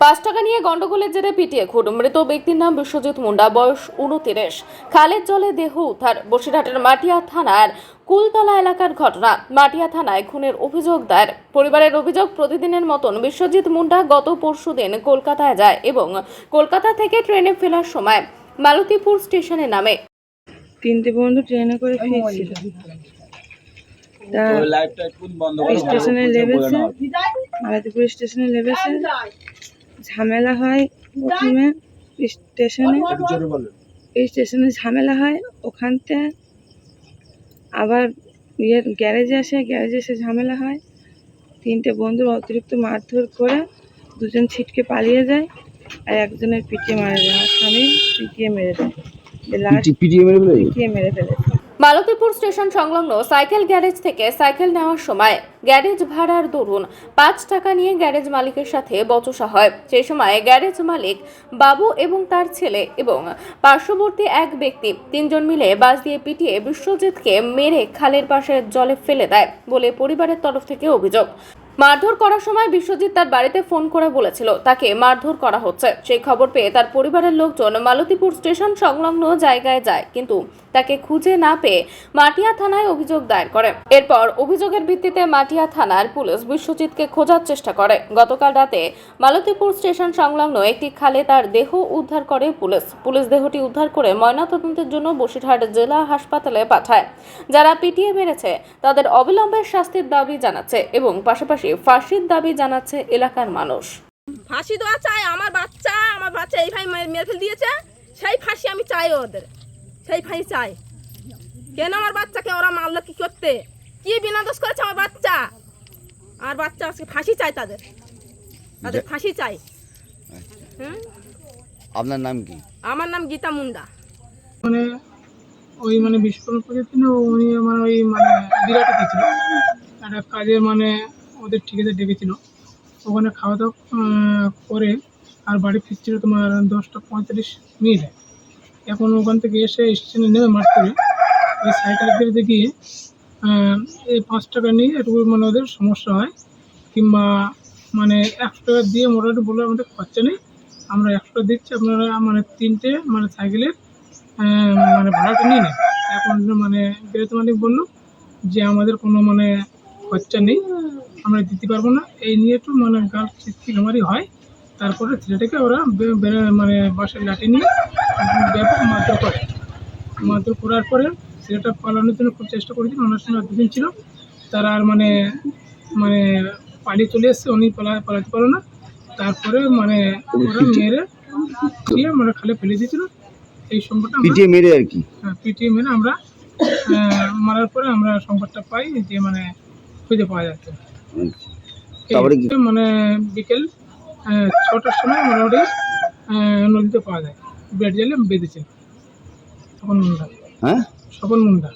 পাঁচ টাকা নিয়ে গন্ডগোলের জেরে পিটিয়ে খুন। মৃত ব্যক্তির নাম বিশ্বজিৎ মুন্ডা বয়স উনতিরিশ খালের জলে দেহ উদ্ধার বসিরহাটের মাটিয়া থানার কুলতলা এলাকার ঘটনা। মাটিয়া থানায় খুনের অভিযোগ দায়ের। পরিবারের অভিযোগ প্রতিদিনের মতন বিশ্বজিৎ মুন্ডা গত পরশুদিন কলকাতায় যায় এবং কলকাতা থেকে ট্রেনে ফেরার সময় মালতীপুর স্টেশনে নামে। তিনটে বন্ধু ট্রেনে করে ফিরছিল। তা স্টেশনে নেমেছে। মালাতিপুর স্টেশনে নেমেছে। ঝামেলা হয় প্রথমে স্টেশনে। স্টেশনে ঝামেলা হয় ওখানতে আবার ইয়ের গ্যারেজে আসে গ্যারেজে এসে ঝামেলা হয়। তিনটে বন্ধু অতিরিক্ত মারধর করে দুজন ছিটকে পালিয়ে যায় আর একজনের পিটিয়ে মারা যায় আমার স্বামী পিটিয়ে মেরে দেয়। লাস্ট পিটিয়ে মেরে ফেলে? পিটিয়ে মেরে মালতীপুর স্টেশন সংলগ্ন সাইকেল গ্যারেজ থেকে সাইকেল নেওয়ার সময় গ্যারেজ ভাড়ার দরুন পাঁচ টাকা নিয়ে গ্যারেজ মালিকের সাথে বচসা হয়। সেই সময় গ্যারেজ মালিক বাবু এবং তার ছেলে এবং পার্শ্ববর্তী এক ব্যক্তি তিনজন মিলে বাস দিয়ে পিটিয়ে বিশ্বজিৎকে মেরে খালের পাশে জলে ফেলে দেয় বলে পরিবারের তরফ থেকে অভিযোগ। মারধর করার সময় বিশ্বজিৎ তার বাড়িতে ফোন করে বলেছিল, তাকে মারধর করা হচ্ছে। সেই খবর পেয়ে তার পরিবারের লোকজন মালতীপুর স্টেশন সংলগ্ন জায়গায় যায়, কিন্তু তাকে খুঁজে না পেয়ে মাটিয়া থানায় অভিযোগ দায়ের করে। এরপর অভিযোগের ভিত্তিতে মাটিয়া থানার পুলিশ বিশ্বজিৎকে খোঁজার চেষ্টা করে। গতকাল রাতে মালতীপুর স্টেশন সংলগ্ন একটি খালে তার দেহ উদ্ধার করে পুলিশ। পুলিশ দেহটি উদ্ধার করে ময়নাতদন্তের জন্য বসিরহাট জেলা হাসপাতালে পাঠায়। যারা পিটিয়ে মেরেছে, তাদের অবিলম্বে শাস্তির দাবি জানাচ্ছে এবং পাশাপাশি ফাঁসির দাবি জানাচ্ছে এলাকার মানুষ। ফাঁসি দেওয়া চাই আমার বাচ্চা আমার বাচ্চা এই মেরে মেরে ফেলে দিয়েছে, সেই ফাঁসি আমি চাই ওদের, সেই ফাঁসি চাই। কেন আমার বাচ্চাকে ওরা মারলো কি করতে? কি বিনা দোষ করেছে আমার বাচ্চা? আর বাচ্চা আজকে ফাঁসি চাই তাদের। তাদের ফাঁসি চাই হুম? আপনার নাম কি? আমার নাম গীতা মুন্ডা। মানে ওই মানে বিস্ফোরণ করেছিল না উনি আমার ওই মানে বিরাটে গেছিল একটা কাজে মানে ওদের ঠিকাতে ডেকেছিল। ওখানে খাওয়া দাওয়া করে আর বাড়ি ফিরছিল তোমার দশটা পঁয়তাল্লিশ মিনিটে। এখন ওখান থেকে এসে স্টেশনে নেমে মাঠ করে ওই সাইকেল ফেরতে গিয়ে এই পাঁচ টাকা নিয়ে একটু মানে ওদের সমস্যা হয়। কিংবা মানে একশো টাকা দিয়ে মোটামুটি বলে আমাদের খরচা নেই। আমরা একশো দিচ্ছি, আপনারা মানে তিনটে মানে সাইকেলের মানে ভাড়াটা নিয়ে নেন। এখন মানে বেরোতে মালিক বলল যে আমাদের কোনো মানে খরচা নেই, আমরা দিতে পারব না। এই নিয়ে একটু মানে গাল চিৎকিমারি হয়। তারপরে ছেলেটাকে ওরা মানে বাসের লাঠি নিয়ে ব্যাপক মারধর করে। মারধর করার পরে ছেলেটা পালানোর জন্য খুব চেষ্টা করেছিল ওনার সঙ্গে দুজন ছিল। তারা আর মানে মানে পালিয়ে চলে এসছে উনি পালা পালাতে পারল না। তারপরে মানে ওরা মেরে দিয়ে মানে খালে ফেলে দিয়েছিল। এই সংবাদটা পিটিয়ে মেরে আর কি? হ্যাঁ পিটিএম মেরে আমরা মারার পরে আমরা সংবাদটা পাই যে মানে খুঁজে পাওয়া যাচ্ছে। আচ্ছা। তারপরে মানে বিকেল ছটার সময় মোটামুটি নদীতে পাওয়া যায়। বেড জালে বেঁধেছে তখন হ্যাঁ? স্বপন মুন্ডা।